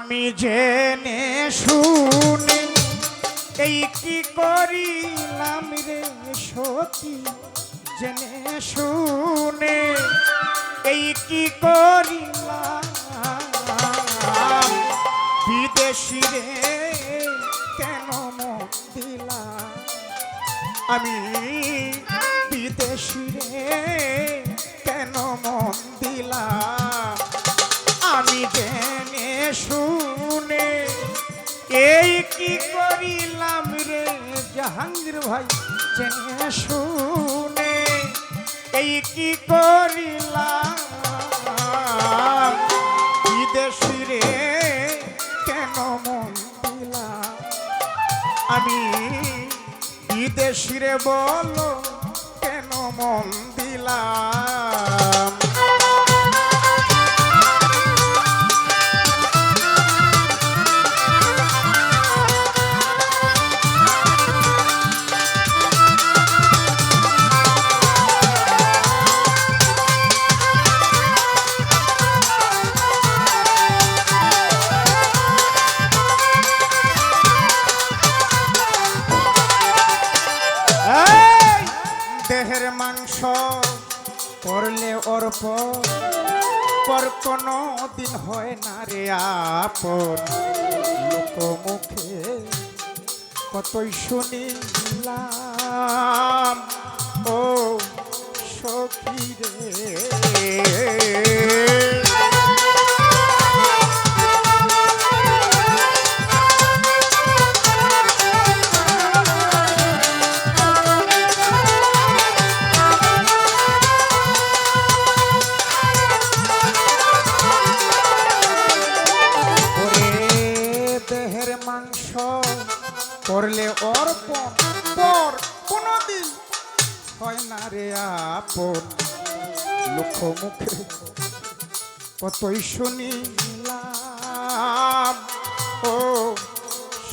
আমি জেনে শুনে, এই কি করিলাম রে সতী? জেনে শুনে, এই কি করিলাম? বিদেশি রে, কেন দিলাম আমি বিদেশি রে, কেন মন আমি জেনে শুনে। এই কি করিলাম রে জাহাঙ্গীর ভাই? জেনে শুনে। এই কি করিলাম? বিদেশি রে কেন মন দিলাম? আমি বিদেশি রে বলো কেন মন দিলাম? পর কোনো দিন হয় না রে আপন। লোক মুখে কতই শুনিলাম ও সখী রে। আপন লোক মুখে কতই শুনিলাম, ও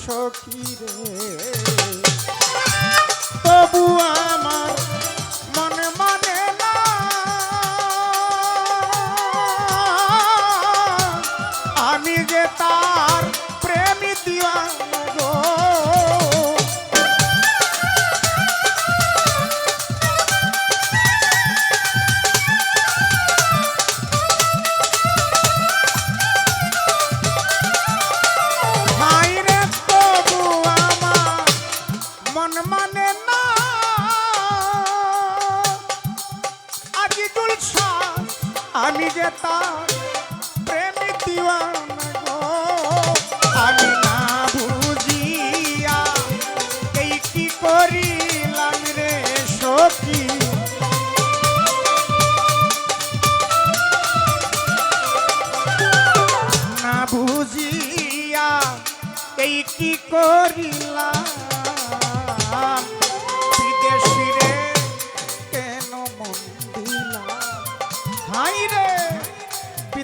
সখী রে তবু আমার মনে মানে না, আমি যে তার প্রেমী দিওয়ানা যে তার প্রেমী দিওয়ানা গো। আমি না বুঝিয়া এই কি করিলাম রে সখী? না বুঝিয়া এই কি করিলাম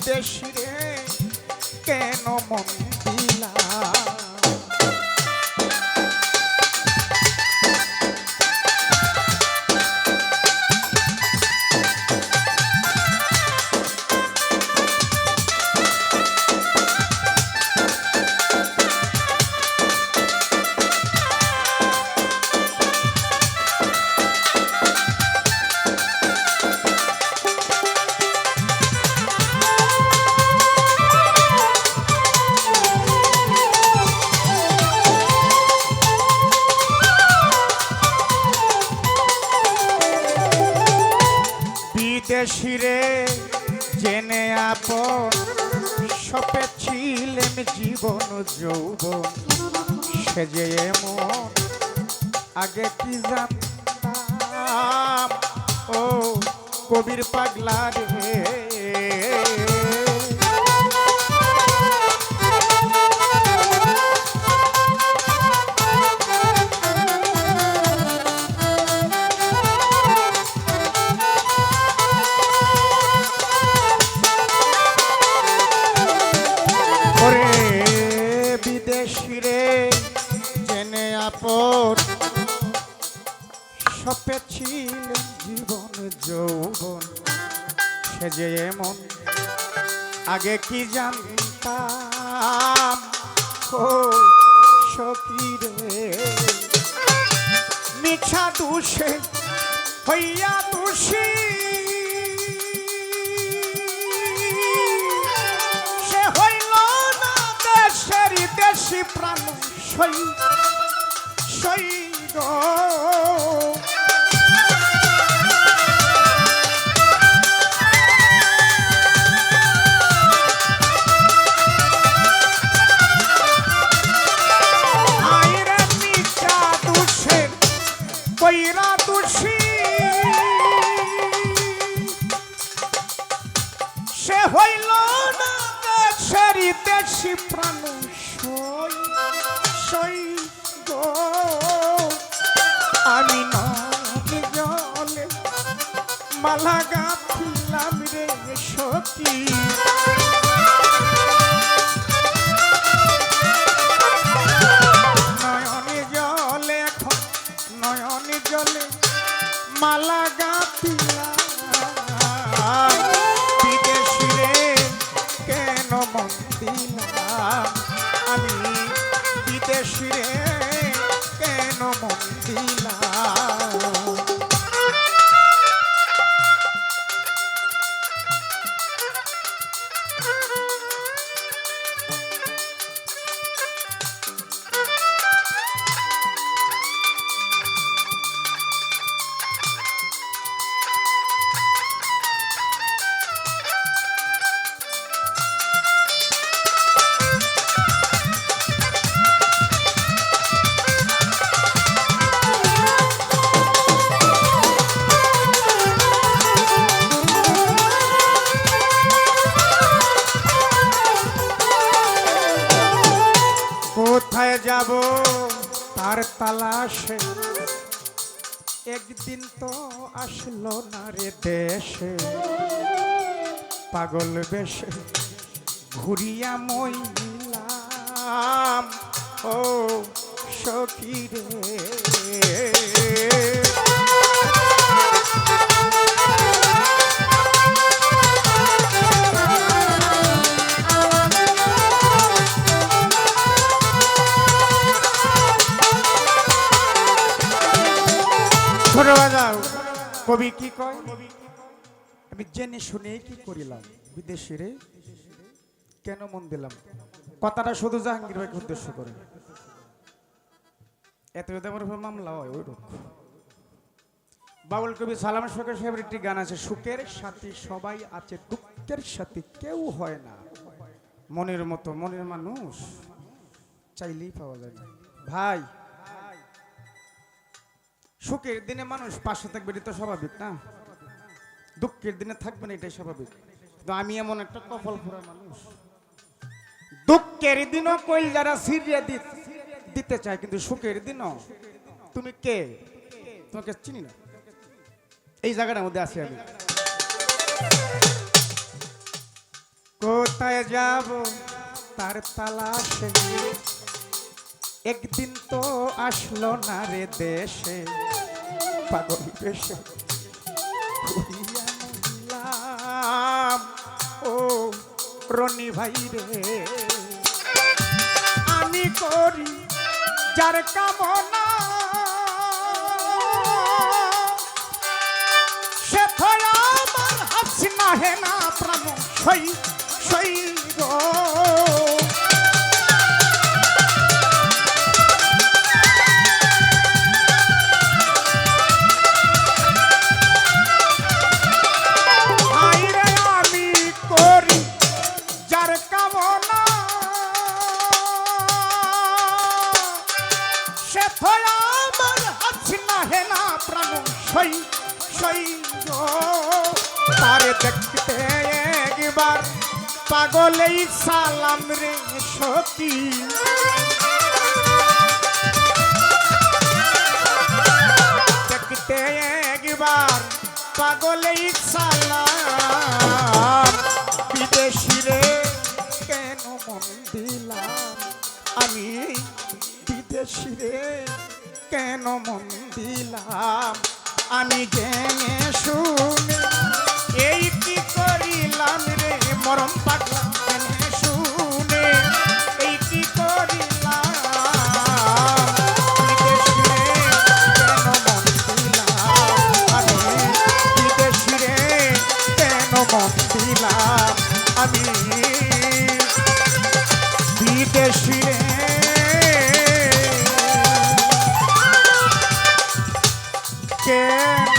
বিদেশি রে কেন মন আপন সপে ছিলেন জীবন যৌবন। সে যে এমন, আগে কি জানতাম? ও কবির পাগলা রে। সপে ছিলেন জীবন, যৌবন। সে যে এমন, আগে কি জানতাম? ও সখী রে, মিছা দোষে হইয়া দোষী। সে হইল না দেশের দেশি প্রাণ সই সই মালা গাছিলাম রে সখী তার তালাশে। একদিন তো আসলো না রে দেশে। পাগল বেশে ঘুরিয়া মইলাম ও সখী রে। বাজাও কবি কি কয়? আমি জেনে শুনে কি করিলাম? বিদেশি রে, কেন মন দিলাম? কথাটা শুধু জাহাঙ্গীর ভাইকে উদ্দেশ্য করে। এত যদি আমার উপর মামলা হয় ওই রকম বাউল কবি সালাম শোকের সাহেবের একটি গান আছে, সুখের সাথে সবাই আছে, দুঃখের সাথে কেউ হয় না। মনের মতো, মনের মানুষ চাইলেই পাওয়া যায় ভাই সুখের দিনে মানুষ পাশে থাকবে, এটা তো স্বাভাবিক না? দুঃখের দিনে থাকবে না, এটাই স্বাভাবিক। কিন্তু আমি এমন একটা কপাল ফোরা মানুষ। দুঃখের দিনও কইল যারা সিরিয়া দিতে চায়, কিন্তু সুখের দিনও। তুমি কে? তোমাকে চিনি না? এই জায়গাটার মধ্যে আছি আমি। কোথায় যাব? তার তালাশে একদিন তো আসলো না রে দেশে। পাগল বেশে ও রনি ভাই রে। আমি করি যার কামনা। সে থয়া আমার হাসি না হে না, প্রাণ সই সই গো। পাগলেই সালাম রে সতী। দেখতে একবার পাগলেই সালাম। বিদেশি রে, কেন মন দিলাম? আমি বিদেশি রে, কেন মন দিলাম? আমি জেনে শুনে মরম পাগলা শুনে এই কি করিলাম? কেন মন দিলাম আমি বিদেশিরে কেন